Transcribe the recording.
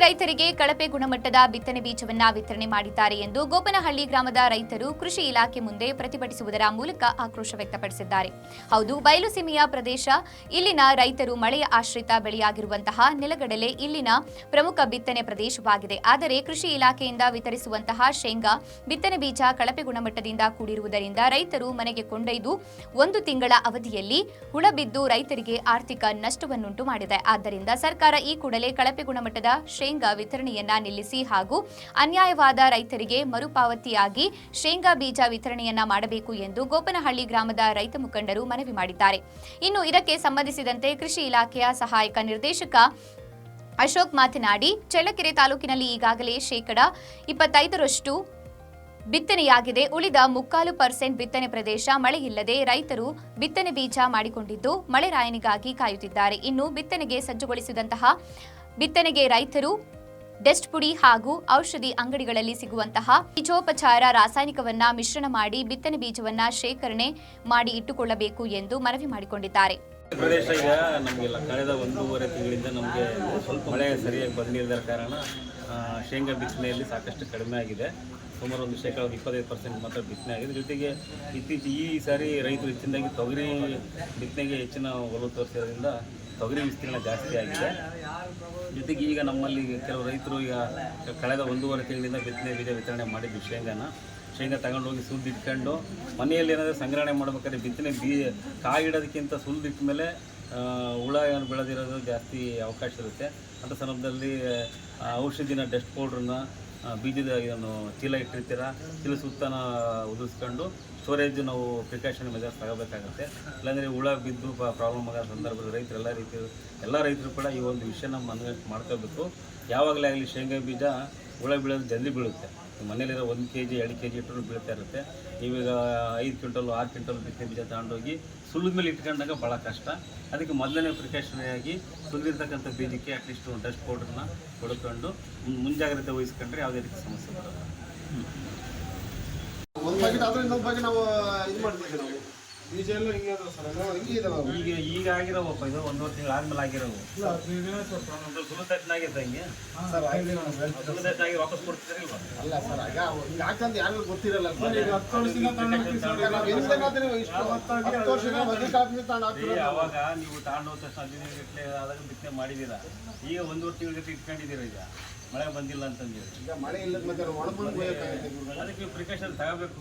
ಗುಣಮಟ್ಟದ ಬಿತ್ತನೆ ಬೀಜವನ್ನ ವಿತರಣೆ ಮಾಡಿದ್ದಾರೆ ಎಂದು ಗೋಪನಹಳ್ಳಿ ಗ್ರಾಮದ ರೈತರು ಕೃಷಿ ಇಲಾಖೆ ಮುಂದೆ ಪ್ರತಿಭಟಿಸುವುದರ ಮೂಲಕ ಆಕ್ರೋಶ ವ್ಯಕ್ತಪಡಿಸಿದ್ದಾರೆ. ಹೌದು ಬಯಲುಸೀಮೆಯ ಪ್ರದೇಶ, ಇಲ್ಲಿನ ರೈತರು ಮಳೆಯ ಆಶ್ರಿತ ಬೆಳೆಯಾಗಿರುವಂತಹ ನೆಲಗಡಲೆ ಇಲ್ಲಿನ ಪ್ರಮುಖ ಬಿತ್ತನೆ ಪ್ರದೇಶವಾಗಿದೆ. ಆದರೆ ಕೃಷಿ ಇಲಾಖೆಯಿಂದ ವಿತರಿಸುವಂತಹ ಶೇಂಗಾ ಬಿತ್ತನೆ ಬೀಜ ಕಳಪೆ ಗುಣಮಟ್ಟದಿಂದ ಕೂಡಿರುವುದರಿಂದ ರೈತರು ಮನೆಗೆ ಕೊಂಡೊಯ್ದು ಒಂದು ತಿಂಗಳ ಅವಧಿಯಲ್ಲಿ ಹುಳಬಿದ್ದು ರೈತರಿಗೆ ಆರ್ಥಿಕ ನಷ್ಟವನ್ನುಂಟು ಮಾಡಿದೆ. ಆದ್ದರಿಂದ ಸರ್ಕಾರ ಈ ಕೂಡಲೇ ಕಳಪೆ ಗುಣಮಟ್ಟದ ಶೇಂಗಾ ವಿತರಣೆಯನ್ನ ನಿಲ್ಲಿಸಿ ಹಾಗೂ ಅನ್ಯಾಯವಾದ ರೈತರಿಗೆ ಮರುಪಾವತಿಯಾಗಿ ಶೇಂಗಾ ಬೀಜ ವಿತರಣೆಯನ್ನ ಮಾಡಬೇಕು ಎಂದು ಗೋಪನಹಳ್ಳಿ ಗ್ರಾಮದ ರೈತ ಮುಖಂಡರು ಮನವಿ ಮಾಡಿದ್ದಾರೆ. ಇನ್ನು ಇದಕ್ಕೆ ಸಂಬಂಧಿಸಿದಂತೆ ಕೃಷಿ ಇಲಾಖೆಯ ಸಹಾಯಕ ನಿರ್ದೇಶಕ ಅಶೋಕ್ ಮಾತನಾಡಿ, ಚಳ್ಳಕೆರೆ ತಾಲೂಕಿನಲ್ಲಿ ಈಗಾಗಲೇ ಶೇಕಡ ಇಪ್ಪತ್ತೈದರಷ್ಟು ಬಿತ್ತನೆಯಾಗಿದೆ. ಉಳಿದ ಮುಕ್ಕಾಲು ಪರ್ಸೆಂಟ್ ಬಿತ್ತನೆ ಪ್ರದೇಶ ಮಳೆಯಿಲ್ಲದೆ ರೈತರು ಬಿತ್ತನೆ ಬೀಜ ಮಾಡಿಕೊಂಡಿದ್ದು, ಮಳೆ ರಾಯನಿಗಾಗಿ ಕಾಯುತ್ತಿದ್ದಾರೆ. ಇನ್ನು ಬಿತ್ತನೆಗೆ ಸಜ್ಜುಗೊಳಿಸಿದಂತಹ ಬಿತ್ತನೆಗೆ ರೈತರು ಡೆಸ್ಟ್ ಪುಡಿ ಹಾಗೂ ಔಷಧಿ ಅಂಗಡಿಗಳಲ್ಲಿ ಸಿಗುವಂತಹ ಬೀಜೋಪಚಾರ ರಾಸಾಯನಿಕವನ್ನ ಮಿಶ್ರಣ ಮಾಡಿ ಬಿತ್ತನೆ ಬೀಜವನ್ನ ಶೇಖರಣೆ ಮಾಡಿ ಇಟ್ಟುಕೊಳ್ಳಬೇಕು ಎಂದು ಮನವಿ ಮಾಡಿಕೊಂಡಿದ್ದಾರೆ. ಪ್ರದೇಶ ಈಗ ನಮಗೆಲ್ಲ ಕಳೆದ ಒಂದೂವರೆ ತಿಂಗಳಿಂದ ನಮಗೆ ಸ್ವಲ್ಪ ಮಳೆ ಸರಿಯಾಗಿ ಬಂದಿಲ್ಲದ ಕಾರಣ ಶೇಂಗಾ ಬಿತ್ತನೆಯಲ್ಲಿ ಸಾಕಷ್ಟು ಕಡಿಮೆ ಆಗಿದೆ. ಸುಮಾರು ಒಂದು ಶೇಕಡ ಒಂದು ಇಪ್ಪತ್ತೈದು ಪರ್ಸೆಂಟ್ ಮಾತ್ರ ಬಿತ್ತನೆ ಆಗಿದೆ. ಜೊತೆಗೆ ಇತ್ತೀಚೆಗೆ ಈ ಸಾರಿ ರೈತರು ಹೆಚ್ಚಿನದಾಗಿ ತೊಗರಿ ಬಿತ್ತನೆಗೆ ಹೆಚ್ಚಿನ ಒಲವು ತೋರಿಸೋದ್ರಿಂದ ತೊಗರಿ ವಿಸ್ತೀರ್ಣ ಜಾಸ್ತಿ ಆಗಿದೆ. ಜೊತೆಗೆ ಈಗ ನಮ್ಮಲ್ಲಿ ಕೆಲವು ರೈತರು ಈಗ ಕಳೆದ ಒಂದೂವರೆ ತಿಂಗಳಿಂದ ಬಿತ್ತನೆ, ಬೀಜ ವಿತರಣೆ ಮಾಡಿದ್ವಿ ಶೇಂಗಾನ. ಶೇಂಗಾ ತಗೊಂಡೋಗಿ ಸುಲ್ದು ಇಟ್ಕೊಂಡು ಮನೆಯಲ್ಲಿ ಏನಾದರೂ ಸಂಗ್ರಹಣೆ ಮಾಡ್ಬೇಕಾದ್ರೆ ಬಿತ್ತನೆ ಬೀ ಕಾಯಿಡೋದಕ್ಕಿಂತ ಸುಲ್ದಿಟ್ಟ ಮೇಲೆ ಹುಳ ಏನು ಬೆಳೆದಿರೋದು ಜಾಸ್ತಿ ಅವಕಾಶ ಇರುತ್ತೆ. ಅಂಥ ಸಂದರ್ಭದಲ್ಲಿ ಔಷಧಿನ, ಡಸ್ಟ್ ಪೌಡ್ರನ್ನ ಬೀಜದ ಇದನ್ನು ಚೀಲ ಇಟ್ಟಿರ್ತೀರ? ಚೀಲ ಸುತ್ತನ ಉದುರಿಸ್ಕೊಂಡು ಸ್ಟೋರೇಜ್ ನಾವು ಪ್ರಿಕಾಷನ್ ಮೆಜರ್ಸ್ ತಗೋಬೇಕಾಗುತ್ತೆ. ಇಲ್ಲಾಂದರೆ ಹುಳ ಬಿದ್ದು ಪ್ರಾಬ್ಲಮ್ ಆಗೋ ಸಂದರ್ಭದಲ್ಲಿ ರೈತರು ಎಲ್ಲ ರೀತಿ ಎಲ್ಲ ರೈತರು ಕೂಡ ಈ ಒಂದು ವಿಷಯನ ಮನಗಂಟು ಮಾಡ್ಕೋಬೇಕು ಯಾವಾಗಲೇ ಆಗಲಿ ಶೇಂಗಾ ಬೀಜ ಹುಳ ಬೀಳೋದು ಜಲ್ದಿ ಬೀಳುತ್ತೆ. ಮನೇಲಿರೋ ಒಂದು ಕೆ ಜಿ ಎರಡು ಕೆ ಜಿ ಇಟ್ಟರು ಬೀಳ್ತಾ ಇರುತ್ತೆ. ಇವಾಗ ಐದು ಕ್ವಿಂಟಲ್ ಆರು ಕ್ವಿಂಟಲ್ ಬಿತ್ತನೆ ಬೀಜ ತಗೊಂಡೋಗಿ ಸುಲಿದ ಮೇಲೆ ಇಟ್ಕೊಂಡಾಗ ಭಾಳ ಕಷ್ಟ. ಅದಕ್ಕೆ ಮೊದಲನೇ ಪ್ರಿಕಾಷನರಿಯಾಗಿ ಸುಲಿದಿರ್ತಕ್ಕಂಥ ಬೀಜಕ್ಕೆ ಅಟ್ಲೀಸ್ಟ್ ಒಂದು ಡಸ್ಟ್ ಪೌಡ್ರನ್ನ ಕೊಡ್ಕೊಂಡು ಮುಂಜಾಗ್ರತೆ ವಹಿಸ್ಕೊಂಡ್ರೆ ಯಾವುದೇ ರೀತಿ ಸಮಸ್ಯೆ ಬರೋಲ್ಲ. ಬೀಜ ಎಲ್ಲ ಹಿಂಗೆ ಅದಾವ ಸರ್. ಎಲ್ಲ ಹಿಂಗೆ ಇದಾವೆ. ಈಗ ಈಗ ಆಗಿರೋವಪ್ಪ ಇದು ಒಂದೂವರೆ ತಿಂಗಳು ಆದ್ಮೇಲೆ ಆಗಿರೋವು ಆಗೈತೆ ಹಂಗೆ ವಾಪಸ್ ಕೊಡ್ತಿದ್ರಿಲ್ವಾ? ಅಲ್ಲ ಸರ್ ಆಗ ಹಿಂಗೆ ಆಗ್ತಂತ ಯಾರಿಗೂ ಗೊತ್ತಿರಲ್ಲ. ಸರ್ ಈಗ ಹತ್ತು ವರ್ಷದಿಂದ ಹತ್ತು ವರ್ಷದಿಂದ ಅವಾಗ ನೀವು ತಗೊಂಡು ಹೋದ ತಕ್ಷಣ ಹದಿನೈದು ಆದಾಗ ಬಿತ್ತನೆ ಮಾಡಿದೀರ ಈಗ ಒಂದೂವರೆ ತಿಂಗಳ ಜೊತೆ ಇಟ್ಕೊಂಡಿದ್ದೀರಾ ಈಗ? ಮಳೆ ಬಂದಿಲ್ಲ ಅಂತಂದೇಳಿ ಈಗ ಮಳೆ ಇಲ್ಲದ ಮತ್ತೆ ಒಣಕೊಂಡು ಹೋಗಬೇಕಾಗುತ್ತೆ ಅದಕ್ಕೆ ಪ್ರಿಕಾಷನ್ ತಗೋಬೇಕು